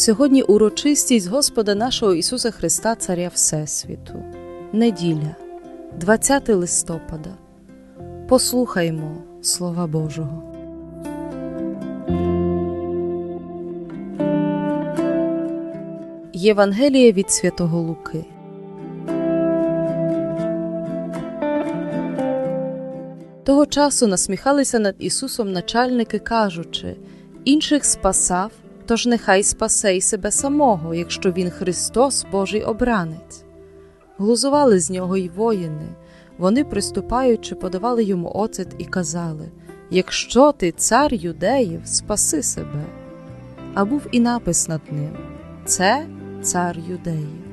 Сьогодні урочистість Господа нашого Ісуса Христа, Царя Всесвіту. Неділя, 20 листопада. Послухаймо Слова Божого. Євангеліє від Святого Луки. Того часу насміхалися над Ісусом начальники, кажучи інших спасав, тож нехай спасе й себе самого, якщо Він Христос, Божий обранець. Глузували з нього й воїни. Вони, приступаючи, подавали йому оцет і казали Якщо ти цар юдеїв, спаси себе. А був і напис над ним Це цар юдеїв.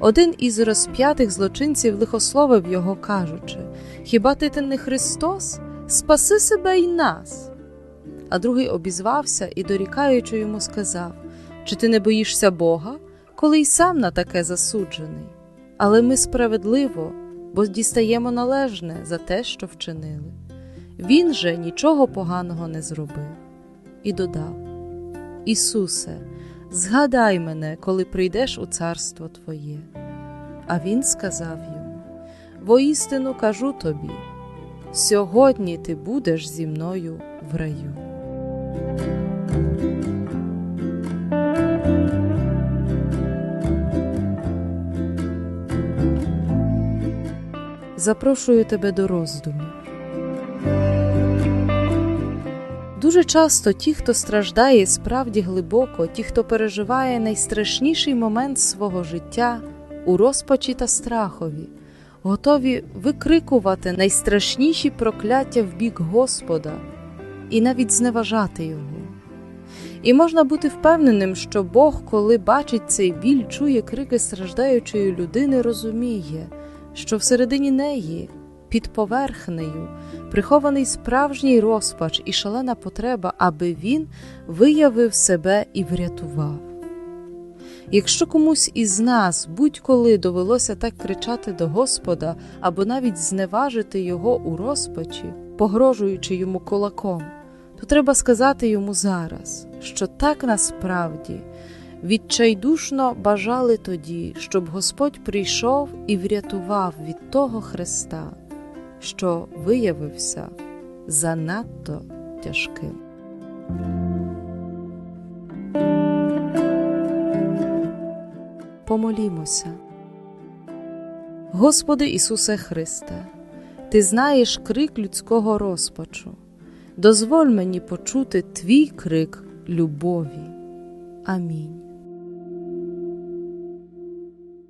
Один із розп'ятих злочинців лихословив його, кажучи Хіба ти не Христос? Спаси себе й нас. А другий обізвався і, дорікаючи йому, сказав Чи ти не боїшся Бога, коли й сам на таке засуджений? Але ми справедливо, бо дістаємо належне за те, що вчинили. Він же нічого поганого не зробив. І додав: Ісусе, згадай мене, коли прийдеш у царство Твоє. А він сказав йому: Воістину кажу тобі, сьогодні ти будеш зі мною в раю. Запрошую тебе до роздумів. Дуже часто ті, хто страждає справді глибоко, ті, хто переживає найстрашніший момент свого життя у розпачі та страхові, готові викрикувати найстрашніші прокляття в бік Господа і навіть зневажати Його. І можна бути впевненим, що Бог, коли бачить цей біль, чує крики страждаючої людини, розуміє, що всередині неї, під поверхнею, прихований справжній розпач і шалена потреба, аби він виявив себе і врятував. Якщо комусь із нас будь-коли довелося так кричати до Господа або навіть зневажити Його у розпачі, погрожуючи йому кулаком, то треба сказати йому зараз, що так насправді відчайдушно бажали тоді, щоб Господь прийшов і врятував від того Христа, що виявився занадто тяжким. Помолімося. Господи Ісусе Христе, Ти знаєш крик людського розпачу. Дозволь мені почути Твій крик любові. Амінь.